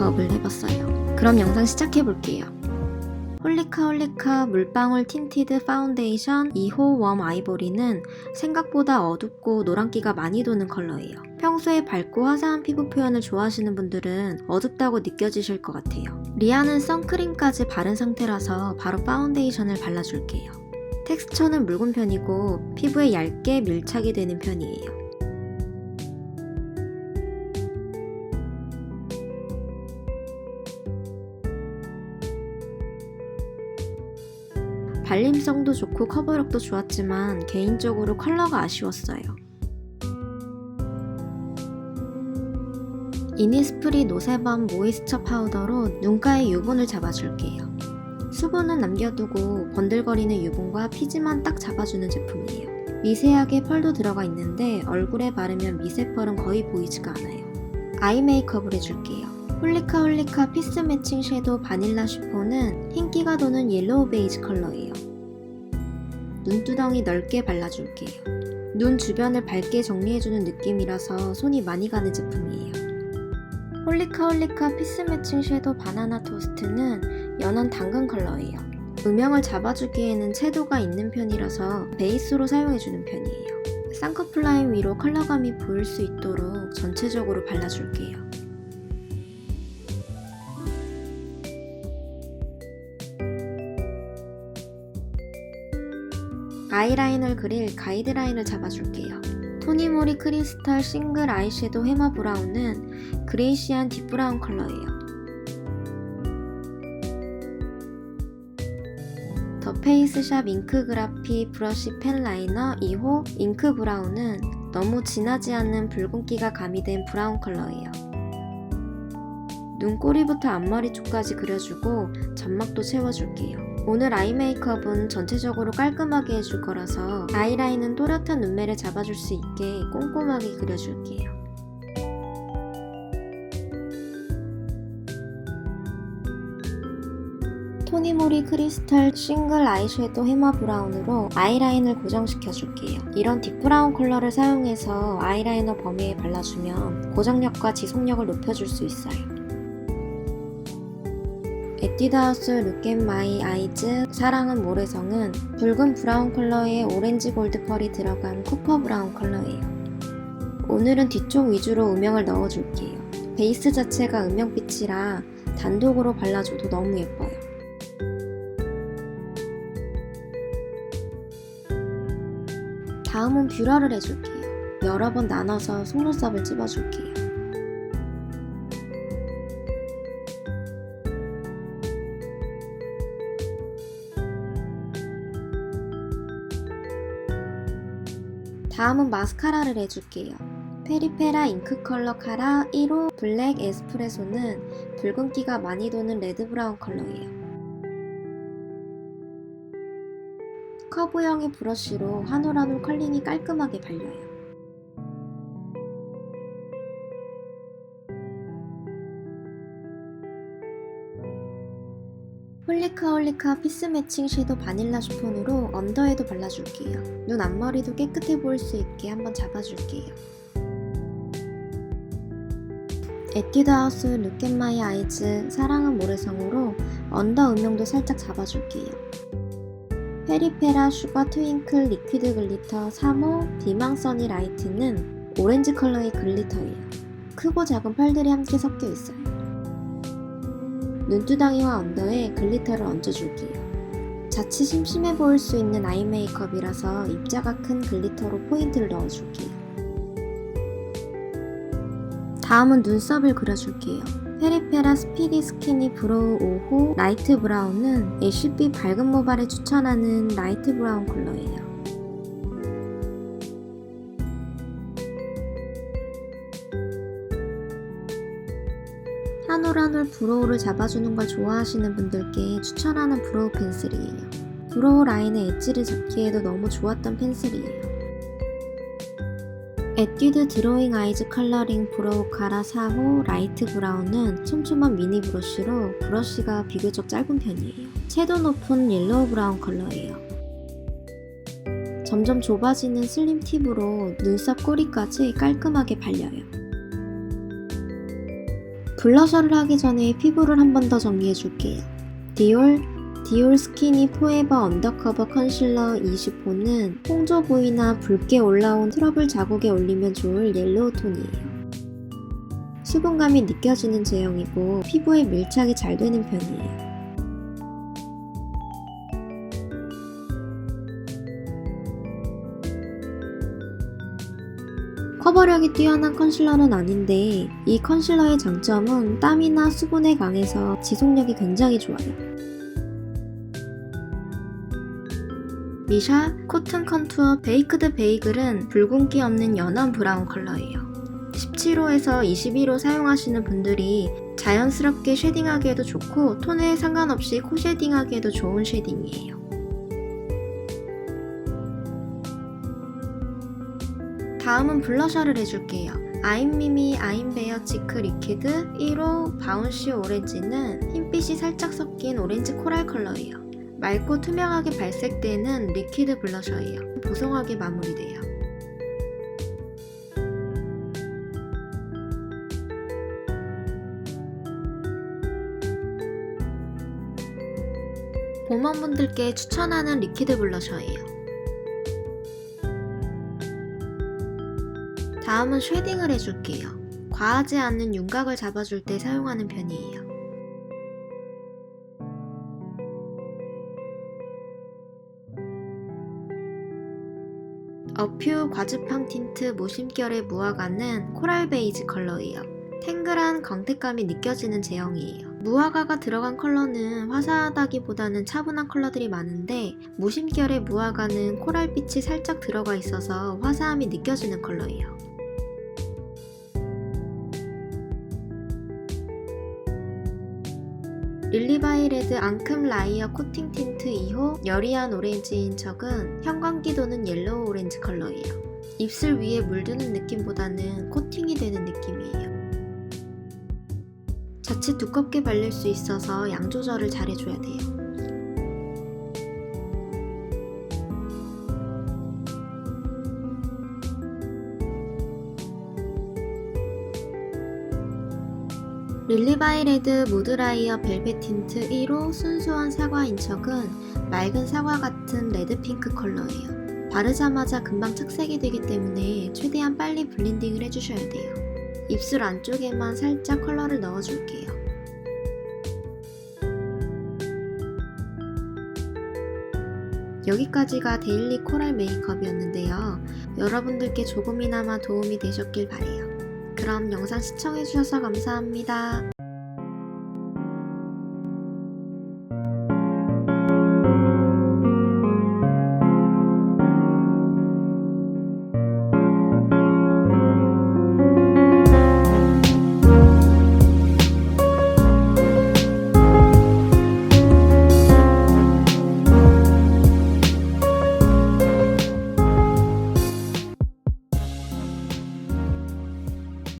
메이크업을 해봤어요. 그럼 영상 시작해볼게요. 홀리카 홀리카 물방울 틴티드 파운데이션 2호 웜 아이보리는 생각보다 어둡고 노란기가 많이 도는 컬러예요. 평소에 밝고 화사한 피부 표현을 좋아하시는 분들은 어둡다고 느껴지실 것 같아요. 리아는 선크림까지 바른 상태라서 바로 파운데이션을 발라줄게요. 텍스처는 묽은 편이고 피부에 얇게 밀착이 되는 편이에요. 발림성도 좋고 커버력도 좋았지만 개인적으로 컬러가 아쉬웠어요. 이니스프리 노세범 모이스처 파우더로 눈가의 유분을 잡아줄게요. 수분은 남겨두고 번들거리는 유분과 피지만 딱 잡아주는 제품이에요. 미세하게 펄도 들어가 있는데 얼굴에 바르면 미세 펄은 거의 보이지가 않아요. 아이 메이크업을 해줄게요. 홀리카 홀리카 피스 매칭 섀도우 바닐라 슈퍼는 흰기가 도는 옐로우 베이지 컬러예요. 눈두덩이 넓게 발라줄게요. 눈 주변을 밝게 정리해주는 느낌이라서 손이 많이 가는 제품이에요. 홀리카 홀리카 피스 매칭 섀도우 바나나 토스트는 연한 당근 컬러예요. 음영을 잡아주기에는 채도가 있는 편이라서 베이스로 사용해주는 편이에요. 쌍꺼풀 라인 위로 컬러감이 보일 수 있도록 전체적으로 발라줄게요. 아이라인을 그릴 가이드라인을 잡아줄게요. 토니모리 크리스탈 싱글 아이섀도우 헤마 브라운은 그레이시한 딥브라운 컬러예요. 더 페이스샵 잉크 그라피 브러쉬 펜 라이너 2호 잉크 브라운은 너무 진하지 않는 붉은기가 가미된 브라운 컬러예요. 눈꼬리부터 앞머리 쪽까지 그려주고 점막도 채워줄게요. 오늘 아이 메이크업은 전체적으로 깔끔하게 해줄 거라서 아이라인은 또렷한 눈매를 잡아줄 수 있게 꼼꼼하게 그려줄게요. 토니모리 크리스탈 싱글 아이섀도우 헤마 브라운으로 아이라인을 고정시켜줄게요. 이런 딥브라운 컬러를 사용해서 아이라이너 범위에 발라주면 고정력과 지속력을 높여줄 수 있어요. 에뛰드하우스 룩앤 마이 아이즈 사랑은 모래성은 붉은 브라운 컬러에 오렌지 골드 펄이 들어간 쿠퍼 브라운 컬러예요. 오늘은 뒤쪽 위주로 음영을 넣어줄게요. 베이스 자체가 음영빛이라 단독으로 발라줘도 너무 예뻐요. 다음은 뷰러를 해줄게요. 여러 번 나눠서 속눈썹을 찝어줄게요. 다음은 마스카라를 해줄게요. 페리페라 잉크 컬러 카라 1호 블랙 에스프레소는 붉은기가 많이 도는 레드 브라운 컬러예요. 커브형의 브러쉬로 한올한올 컬링이 깔끔하게 발려요. 홀리카 홀리카 피스 매칭 섀도우 바닐라 슈폰으로 언더에도 발라줄게요. 눈 앞머리도 깨끗해 보일 수 있게 한번 잡아줄게요. 에뛰드하우스 룩앤마이 아이즈 사랑은 모래성으로 언더 음영도 살짝 잡아줄게요. 페리페라 슈가 트윙클 리퀴드 글리터 3호 비망 써니 라이트는 오렌지 컬러의 글리터예요. 크고 작은 펄들이 함께 섞여 있어요. 눈두덩이와 언더에 글리터를 얹어줄게요. 자칫 심심해 보일 수 있는 아이 메이크업이라서 입자가 큰 글리터로 포인트를 넣어줄게요. 다음은 눈썹을 그려줄게요. 페리페라 스피디 스키니 브로우 5호 라이트 브라운은 애쉬빛 밝은 모발에 추천하는 라이트 브라운 컬러예요. 한 올 한 올 브로우를 잡아주는 걸 좋아하시는 분들께 추천하는 브로우 펜슬이에요. 브로우 라인의 엣지를 잡기에도 너무 좋았던 펜슬이에요. 에뛰드 드로잉 아이즈 컬러링 브로우 카라 4호 라이트 브라운은 촘촘한 미니 브러쉬로 브러쉬가 비교적 짧은 편이에요. 채도 높은 옐로우 브라운 컬러예요. 점점 좁아지는 슬림 팁으로 눈썹 꼬리까지 깔끔하게 발려요. 블러셔를 하기 전에 피부를 한 번 더 정리해 줄게요. 디올 디올 스키니 포에버 언더커버 컨실러 20호는 홍조 부위나 붉게 올라온 트러블 자국에 올리면 좋을 옐로우 톤이에요. 수분감이 느껴지는 제형이고 피부에 밀착이 잘 되는 편이에요. 커버력이 뛰어난 컨실러는 아닌데 이 컨실러의 장점은 땀이나 수분에 강해서 지속력이 굉장히 좋아요. 미샤 코튼 컨투어 베이크드 베이글은 붉은기 없는 연한 브라운 컬러예요. 17호에서 21호 사용하시는 분들이 자연스럽게 쉐딩하기에도 좋고 톤에 상관없이 코 쉐딩하기에도 좋은 쉐딩이에요. 다음은 블러셔를 해줄게요. 아임미미 아임베어 치크 리퀴드 1호 바운시 오렌지는 흰빛이 살짝 섞인 오렌지 코랄 컬러예요. 맑고 투명하게 발색되는 리퀴드 블러셔예요. 보송하게 마무리돼요. 봄원분들께 추천하는 리퀴드 블러셔예요. 다음은 쉐딩을 해줄게요. 과하지 않는 윤곽을 잡아줄 때 사용하는 편이에요. 어퓨 과즙향 틴트 모심결의 무화과는 코랄 베이지 컬러예요. 탱글한 광택감이 느껴지는 제형이에요. 무화과가 들어간 컬러는 화사하다기보다는 차분한 컬러들이 많은데 무심결의 무화과는 코랄빛이 살짝 들어가 있어서 화사함이 느껴지는 컬러예요. 릴리바이레드 앙큼 라이어 코팅 틴트 2호 여리한 오렌지인 척은 형광기 도는 옐로우 오렌지 컬러예요. 입술 위에 물드는 느낌보다는 코팅이 되는 느낌이에요. 자칫 두껍게 발릴 수 있어서 양 조절을 잘 해줘야 돼요. 릴리바이레드 무드라이어 벨벳 틴트 1호 순수한 사과 인척은 맑은 사과 같은 레드핑크 컬러예요. 바르자마자 금방 착색이 되기 때문에 최대한 빨리 블렌딩을 해주셔야 돼요. 입술 안쪽에만 살짝 컬러를 넣어줄게요. 여기까지가 데일리 코랄 메이크업이었는데요. 여러분들께 조금이나마 도움이 되셨길 바래요. 그럼 영상 시청해주셔서 감사합니다.